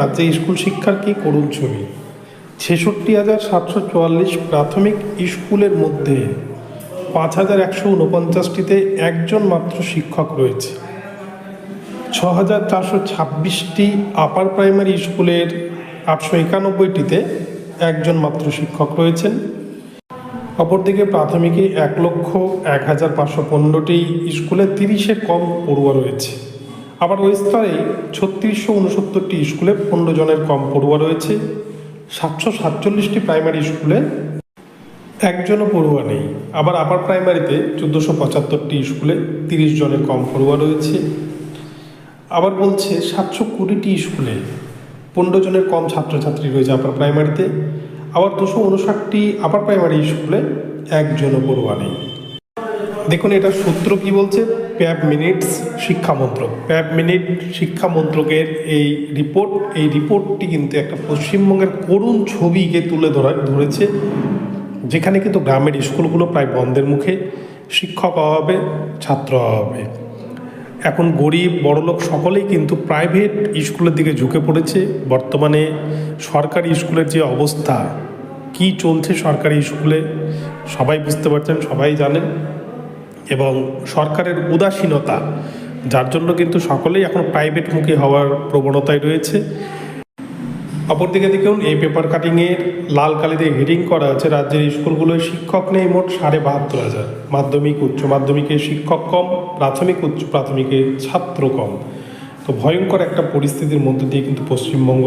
রাজ্যে স্কুল শিক্ষার কি করুণ ছবি? ছেষট্টি হাজার সাতশো চুয়াল্লিশ প্রাথমিক স্কুলের মধ্যে পাঁচ হাজার একশো উনপঞ্চাশটিতে একজন মাত্র শিক্ষক রয়েছে। ছ হাজার চারশো ছাব্বিশটি আপার প্রাইমারি স্কুলের আটশো একানব্বইটিতে একজন মাত্র শিক্ষক রয়েছেন। অপরদিকে প্রাথমিকে এক লক্ষ এক হাজার পাঁচশো পনেরোটি স্কুলে তিরিশের কম পড়ুয়া রয়েছে। আবার ওই স্তরে ছত্রিশশো উনসত্তরটি স্কুলে পনেরো জনের কম পড়ুয়া রয়েছে। সাতশো সাতচল্লিশটি প্রাইমারি স্কুলে একজনও পড়ুয়া নেই। আবার আপার প্রাইমারিতে চোদ্দোশো পঁচাত্তরটি স্কুলে তিরিশ জনের কম পড়ুয়া রয়েছে। আবার বলছে সাতশো কুড়িটি স্কুলে পনেরো জনের কম ছাত্রছাত্রী রয়েছে আপার প্রাইমারিতে। আবার দুশো উনষাটটি আপার প্রাইমারি স্কুলে একজনও পড়ুয়া নেই। দেখুন, এটা সূত্র কি বলছে? প্যাব মিনিটস শিক্ষা মন্ত্রক প্যাব মিনিট শিক্ষামন্ত্রকের এই রিপোর্ট, এই রিপোর্টটি কিন্তু একটা পশ্চিমবঙ্গের করুণ ছবিকে তুলে ধরা, ধরেছে, যেখানে কিন্তু গ্রামের স্কুলগুলো প্রায় বন্ধের মুখে, শিক্ষক অভাবে, ছাত্র অভাবে। এখন গরিব, বড়লোক সকলেই কিন্তু প্রাইভেট স্কুলের দিকে ঝুঁকে পড়েছে। বর্তমানে সরকারি স্কুলের যে অবস্থা, কি চলছে সরকারি স্কুলে, সবাই বুঝতে পারছেন, সবাই জানেন। এবং সরকারের উদাসীনতা, যার জন্য কিন্তু সকলেই এখন প্রাইভেটমুখী হওয়ার প্রবণতায় রয়েছে। অপরদিকে দেখুন, এই পেপার কাটিংয়ের লাল কালিতে হেডিং করা আছে রাজ্যের স্কুলগুলোয় শিক্ষক নেই মোট সাড়ে বাহাত্তর হাজার। মাধ্যমিক, উচ্চ মাধ্যমিকে শিক্ষক কম, প্রাথমিক, উচ্চ প্রাথমিকে ছাত্র কম। তো ভয়ঙ্কর একটা পরিস্থিতির মধ্যে দিয়ে কিন্তু পশ্চিমবঙ্গ